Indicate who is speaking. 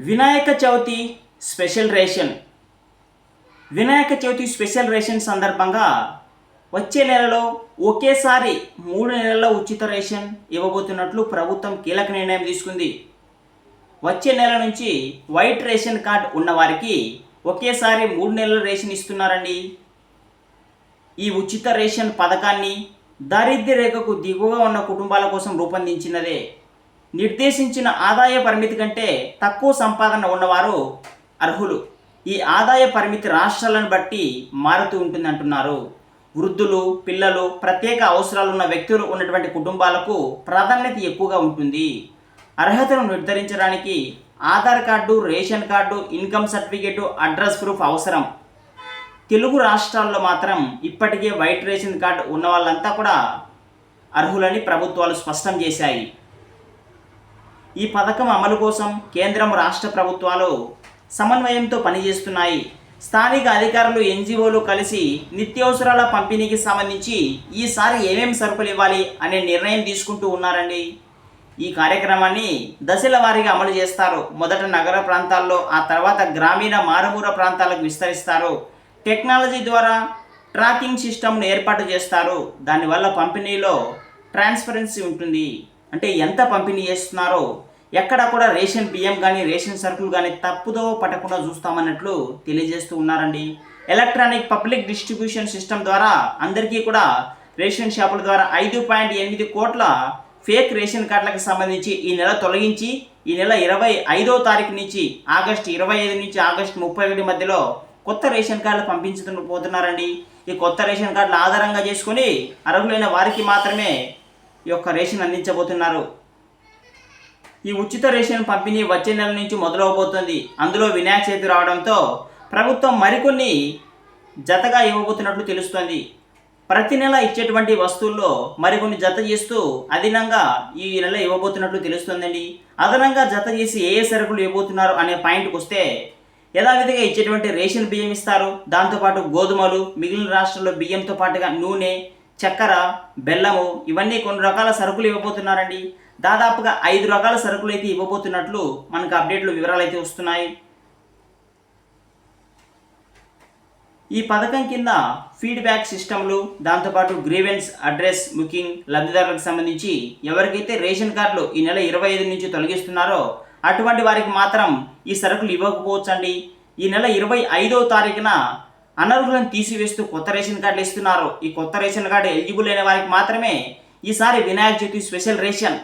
Speaker 1: Vinayaka Chavithi special ration. Vinayaka Chavithi special ration సందర్భంగా వచ్చే నెలలో ఒకేసారి మూడు నెలల ఉచిత రేషన్ ఇవ్వబోతున్నట్లు ప్రభుత్వం కీలక నిర్ణయం తీసుకుంది. వచ్చే నెల నుంచి వైట్ రేషన్ కార్డ్ ఉన్నవారికి ఒకేసారి మూడు నెలల రేషన్ ఇస్తున్నారండి. ఈ ఉచిత రేషన్ పథకాన్ని దారిద్ర్య రేఖకు దిగువగా ఉన్న కుటుంబాల కోసం రూపొందించినదే నిర్దేశించిన ఆదాయ పరిమితి కంటే తక్కువ సంపాదన ఉన్నవారు అర్హులు. ఈ ఆదాయ పరిమితి రాష్ట్రాలను బట్టి మారుతూ ఉంటుంది అంటున్నారు వృద్ధులు పిల్లలు ప్రత్యేక అవసరాలు ఉన్న వ్యక్తులు ఉన్నటువంటి కుటుంబాలకు ప్రాధాన్యత ఎక్కువగా ఉంటుంది. అర్హతను నిర్ధారించడానికి Aadhaar card ration card income certificate address proof అవసరం. తెలుగు రాష్ట్రాల్లో మాత్రం ఇప్పటికే వైట్ రేషన్ కార్డు ఉన్న వాళ్ళంతా కూడా అర్హులని ప్రభుత్వాలు స్పష్టం చేశాయి. ఈ పథకం అమలు కోసం కేంద్రం రాష్ట్ర ప్రభుత్వాలు సమన్వయంతో పనిచేస్తున్నాయి. స్థానిక అధికారులు ఎన్జిఓలు కలిసి నిత్యావసరాల పంపిణీకి సంబంధించి ఈసారి ఏమేమి సరుకులు ఇవ్వాలి అనే నిర్ణయం తీసుకుంటూ ఉన్నారండి. ఈ కార్యక్రమాన్ని దశల వారీగా అమలు చేస్తారు. మొదట నగర ప్రాంతాల్లో ఆ తర్వాత గ్రామీణ మారుమూల ప్రాంతాలకు విస్తరిస్తారు. టెక్నాలజీ ద్వారా ట్రాకింగ్ సిస్టమ్ను ఏర్పాటు చేస్తారు. దానివల్ల పంపిణీలో ట్రాన్స్పరెన్సీ ఉంటుంది. అంటే ఎంత పంపిణీ చేస్తున్నారో ఎక్కడ కూడా రేషన్ బియ్యం కానీ రేషన్ సరుకులు కానీ తప్పుదో పట్టకుండా చూస్తామన్నట్లు తెలియజేస్తూ ఉన్నారండి. ఎలక్ట్రానిక్ పబ్లిక్ డిస్ట్రిబ్యూషన్ సిస్టమ్ ద్వారా అందరికీ కూడా రేషన్ షాపుల ద్వారా ఐదు పాయింట్ ఎనిమిది కోట్ల ఫేక్ రేషన్ కార్డులకు సంబంధించి ఈ నెల తొలగించి ఈ నెల ఇరవై ఐదో తారీఖు నుంచి ఆగస్టు ఇరవై ఐదు నుంచి ఆగస్టు ముప్పై ఒకటి మధ్యలో కొత్త రేషన్ కార్డులు పంపించుతూ పోతున్నారండి. ఈ కొత్త రేషన్ కార్డులు ఆధారంగా చేసుకొని అర్హులైన వారికి మాత్రమే ఈ యొక్క రేషన్ అందించబోతున్నారు. ఈ ఉచిత రేషన్ పంపిణీ వచ్చే నెల నుంచి మొదలవబోతుంది. అందులో వినాయక చవితి రావడంతో ప్రభుత్వం మరికొన్ని జతగా ఇవ్వబోతున్నట్లు తెలుస్తోంది. ప్రతి నెల ఇచ్చేటువంటి వస్తువుల్లో మరికొన్ని జత చేస్తూ అదనంగా ఈ నెల ఇవ్వబోతున్నట్లు తెలుస్తుందండి. అదనంగా జత చేసి ఏ ఏ సరుకులు ఇవ్వబోతున్నారు అనే పాయింట్కి వస్తే యథావిధిగా ఇచ్చేటువంటి రేషన్ బియ్యం ఇస్తారు. దాంతోపాటు గోధుమలు మిగిలిన రాష్ట్రాల్లో బియ్యంతో పాటుగా నూనె చక్కెర బెల్లము ఇవన్నీ కొన్ని రకాల సరుకులు ఇవ్వబోతున్నారండి. దాదాపుగా ఐదు రకాల సరుకులు అయితే ఇవ్వబోతున్నట్లు మనకు అప్డేట్లు వివరాలు అయితే వస్తున్నాయి. ఈ పథకం కింద ఫీడ్బ్యాక్ సిస్టమ్లు దాంతోపాటు గ్రీవెన్స్ అడ్రస్ బుకింగ్ లబ్ధిదారులకు సంబంధించి ఎవరికైతే రేషన్ కార్డులు ఈ నెల ఇరవై ఐదు నుంచి తొలగిస్తున్నారో అటువంటి వారికి మాత్రం ఈ సరుకులు ఇవ్వకపోవచ్చండి. ఈ నెల ఇరవై ఐదవ తారీఖున అనర్హులను తీసివేస్తూ కొత్త రేషన్ కార్డులు ఇస్తున్నారు. ఈ కొత్త రేషన్ కార్డు ఎలిజిబుల్ అయిన వారికి మాత్రమే ఈసారి వినాయక చవితి స్పెషల్ రేషన్